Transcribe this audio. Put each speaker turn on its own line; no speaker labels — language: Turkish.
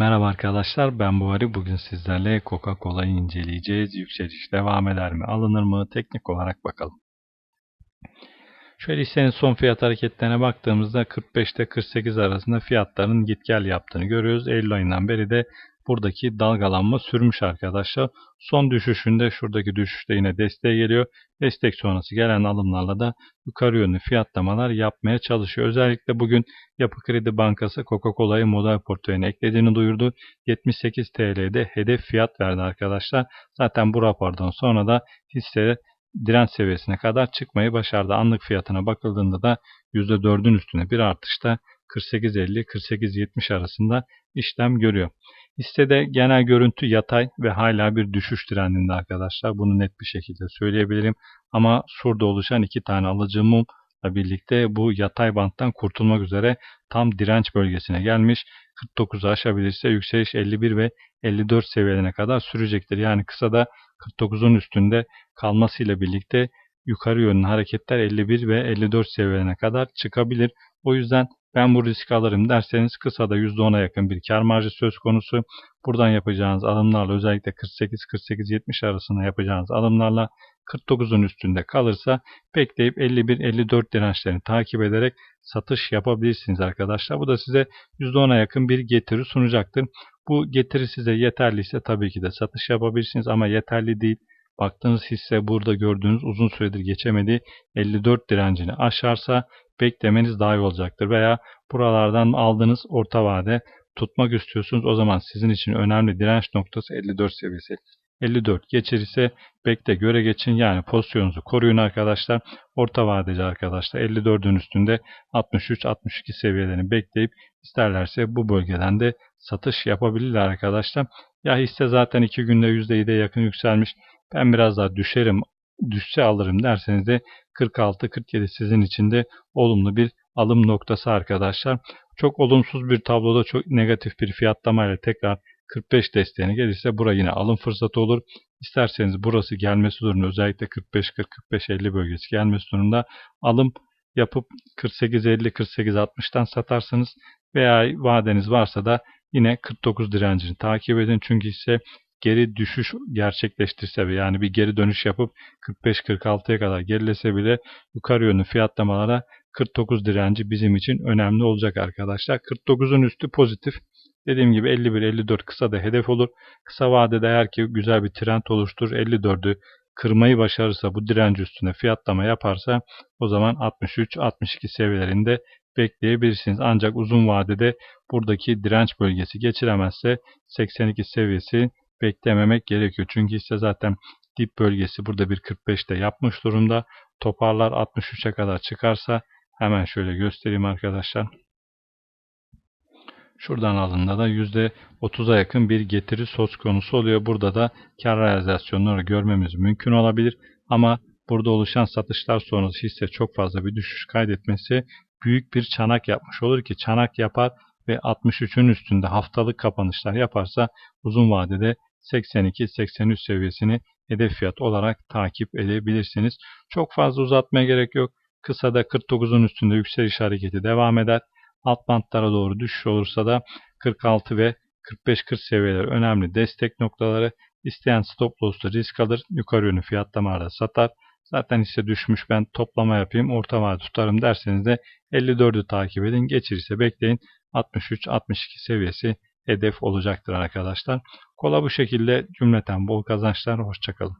Merhaba arkadaşlar ben Buhari. Bugün sizlerle Coca-Cola'yı inceleyeceğiz. Yükseliş devam eder mi? Alınır mı? Teknik olarak bakalım. Şöyle hissenin son fiyat hareketlerine baktığımızda 45 ile 48 arasında fiyatların git gel yaptığını görüyoruz. Eylül ayından beri de buradaki dalgalanma sürmüş arkadaşlar. Son düşüşünde şuradaki düşüşte yine desteğe geliyor. Destek sonrası gelen alımlarla da yukarı yönlü fiyatlamalar yapmaya çalışıyor. Özellikle bugün Yapı Kredi Bankası Coca-Cola'yı model portföyüne eklediğini duyurdu. 78 TL'de hedef fiyat verdi arkadaşlar. Zaten bu rapordan sonra da hisse direnç seviyesine kadar çıkmayı başardı. Anlık fiyatına bakıldığında da %4'ün üstüne bir artışta 48.50-48.70 arasında işlem görüyor. Hissede genel görüntü yatay ve hala bir düşüş trendinde arkadaşlar. Bunu net bir şekilde söyleyebilirim. Ama şurada oluşan iki tane alıcı mumla birlikte bu yatay banttan kurtulmak üzere tam direnç bölgesine gelmiş. 49'u aşabilirse yükseliş 51 ve 54 seviyelerine kadar sürecektir. Yani kısada 49'un üstünde kalmasıyla birlikte yukarı yönlü hareketler 51 ve 54 seviyelerine kadar çıkabilir. O yüzden ben bu risk alırım derseniz kısada %10'a yakın bir kar marjı söz konusu. Buradan yapacağınız alımlarla özellikle 48-48-70 arasında yapacağınız alımlarla 49'un üstünde kalırsa bekleyip 51-54 dirençlerini takip ederek satış yapabilirsiniz arkadaşlar. Bu da size %10'a yakın bir getiri sunacaktır. Bu getiri size yeterliyse tabii ki de satış yapabilirsiniz ama yeterli değil. Baktığınız hisse burada gördüğünüz uzun süredir geçemediği 54 direncini aşarsa beklemeniz daha iyi olacaktır. Veya buralardan aldığınız orta vade tutmak istiyorsunuz. O zaman sizin için önemli direnç noktası 54 seviyesi. 54 geçirirse bekle göre geçin yani pozisyonunuzu koruyun arkadaşlar. Orta vadeci arkadaşlar 54'ün üstünde 63-62 seviyelerini bekleyip isterlerse bu bölgeden de satış yapabilirler arkadaşlar. Ya hisse zaten 2 günde %7'ye yakın yükselmiş. Ben biraz daha düşerim, düşse alırım derseniz de 46-47 sizin için de olumlu bir alım noktası arkadaşlar. Çok olumsuz bir tabloda çok negatif bir fiyatlamayla tekrar 45 desteğine gelirse bura yine alım fırsatı olur. İsterseniz burası gelmesi durumunda özellikle 45-40-45-50 bölgesi gelmesi durumunda alım yapıp 48-50-48-60'tan satarsınız veya vadeniz varsa da yine 49 direncini takip edin. Çünkü ise geri düşüş gerçekleştirse ve yani bir geri dönüş yapıp 45-46'ya kadar gerilese bile yukarı yönlü fiyatlamalara 49 direnci bizim için önemli olacak arkadaşlar. 49'un üstü pozitif. Dediğim gibi 51-54 kısa da hedef olur. Kısa vadede eğer ki güzel bir trend oluşturur 54'ü kırmayı başarırsa bu direnci üstüne fiyatlama yaparsa o zaman 63-62 seviyelerinde bekleyebilirsiniz. Ancak uzun vadede buradaki direnç bölgesi geçiremezse 82 seviyesi beklememek gerekiyor. Çünkü ise zaten dip bölgesi burada bir 45'te yapmış durumda. Toparlar 63'e kadar çıkarsa hemen şöyle göstereyim arkadaşlar. Şuradan alındığında da %30'a yakın bir getiri söz konusu oluyor. Burada da kar realizasyonları görmemiz mümkün olabilir. Ama burada oluşan satışlar sonrası hisse çok fazla bir düşüş kaydetmesi büyük bir çanak yapmış olur ki çanak yapar ve 63'ün üstünde haftalık kapanışlar yaparsa uzun vadede 82-83 seviyesini hedef fiyat olarak takip edebilirsiniz. Çok fazla uzatmaya gerek yok. Kısada 49'un üstünde yükseliş hareketi devam eder. Alt bantlara doğru düşüş olursa da 46 ve 45-40 seviyeler önemli destek noktaları. İsteyen stop loss'ta risk alır. Yukarı yönlü fiyatlamalarda satar. Zaten hisse düşmüş ben toplama yapayım orta vade tutarım derseniz de 54'ü takip edin. Geçirirse bekleyin 63-62 seviyesi hedef olacaktır arkadaşlar. Kola bu şekilde cümleten bol kazançlar. Hoşçakalın.